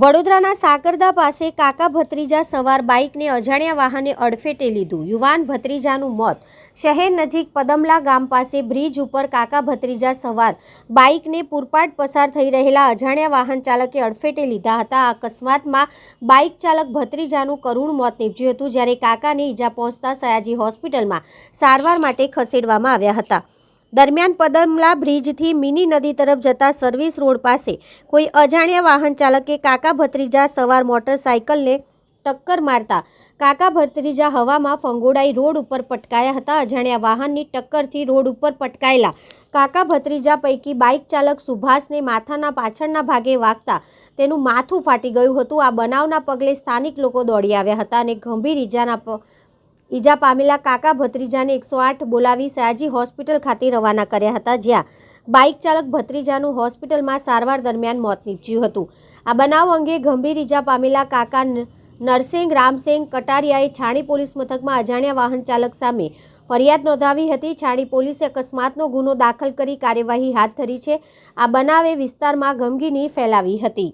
વડોદરાના સાકરદા પાસે કાકા ભત્રીજા સવાર બાઇકને અજાણ્યા વાહને અડફેટે લીધું. યુવાન ભત્રીજાનું મોત. શહેર નજીક પદમલા ગામ પાસે બ્રિજ ઉપર કાકા ભત્રીજા સવાર બાઇકને પૂરપાટ પસાર થઈ રહેલા અજાણ્યા વાહન ચાલકે અડફેટે લીધા હતા. આ અકસ્માતમાં બાઇક ચાલક ભત્રીજાનું કરુણ મોત નીપજ્યું હતું, જ્યારે કાકાને ઈજા પહોંચતા સયાજી હોસ્પિટલમાં સારવાર માટે ખસેડવામાં આવ્યા હતા. દરમિયાન પદમલા બ્રિજથી મિની નદી તરફ જતા સર્વિસ રોડ પાસે કોઈ અજાણ્યા વાહન ચાલકે કાકા ભત્રીજા સવાર મોટરસાયકલને ટક્કર મારતા કાકા ભત્રીજા હવામાં ફંગોડાઈ રોડ ઉપર પટકાયા હતા. અજાણ્યા વાહનની ટક્કરથી રોડ ઉપર પટકાયેલા કાકા ભત્રીજા પૈકી બાઇક ચાલક સુભાષને માથાના પાછળના ભાગે વાગતા તેનું માથું ફાટી ગયું હતું. આ બનાવના પગલે સ્થાનિક લોકો દોડી આવ્યા હતા અને ગંભીર ઈજાના ઈજા પામેલા કાકા ભત્રીજાને એકસો આઠ બોલાવી સયાજી હોસ્પિટલ ખાતે રવાના કર્યા હતા, જ્યાં બાઇક ચાલક ભત્રીજાનું હોસ્પિટલમાં સારવાર દરમિયાન મોત નીપજ્યું હતું. આ બનાવ અંગે ગંભીર ઈજા પામેલા કાકા નરસિંગ રામસિંહ કટારિયાએ છાણી પોલીસ મથકમાં અજાણ્યા વાહન ચાલક સામે ફરિયાદ નોંધાવી હતી. છાણી પોલીસે અકસ્માતનો ગુનો દાખલ કરી કાર્યવાહી હાથ ધરી છે. આ બનાવે વિસ્તારમાં ગમગીની ફેલાવી હતી.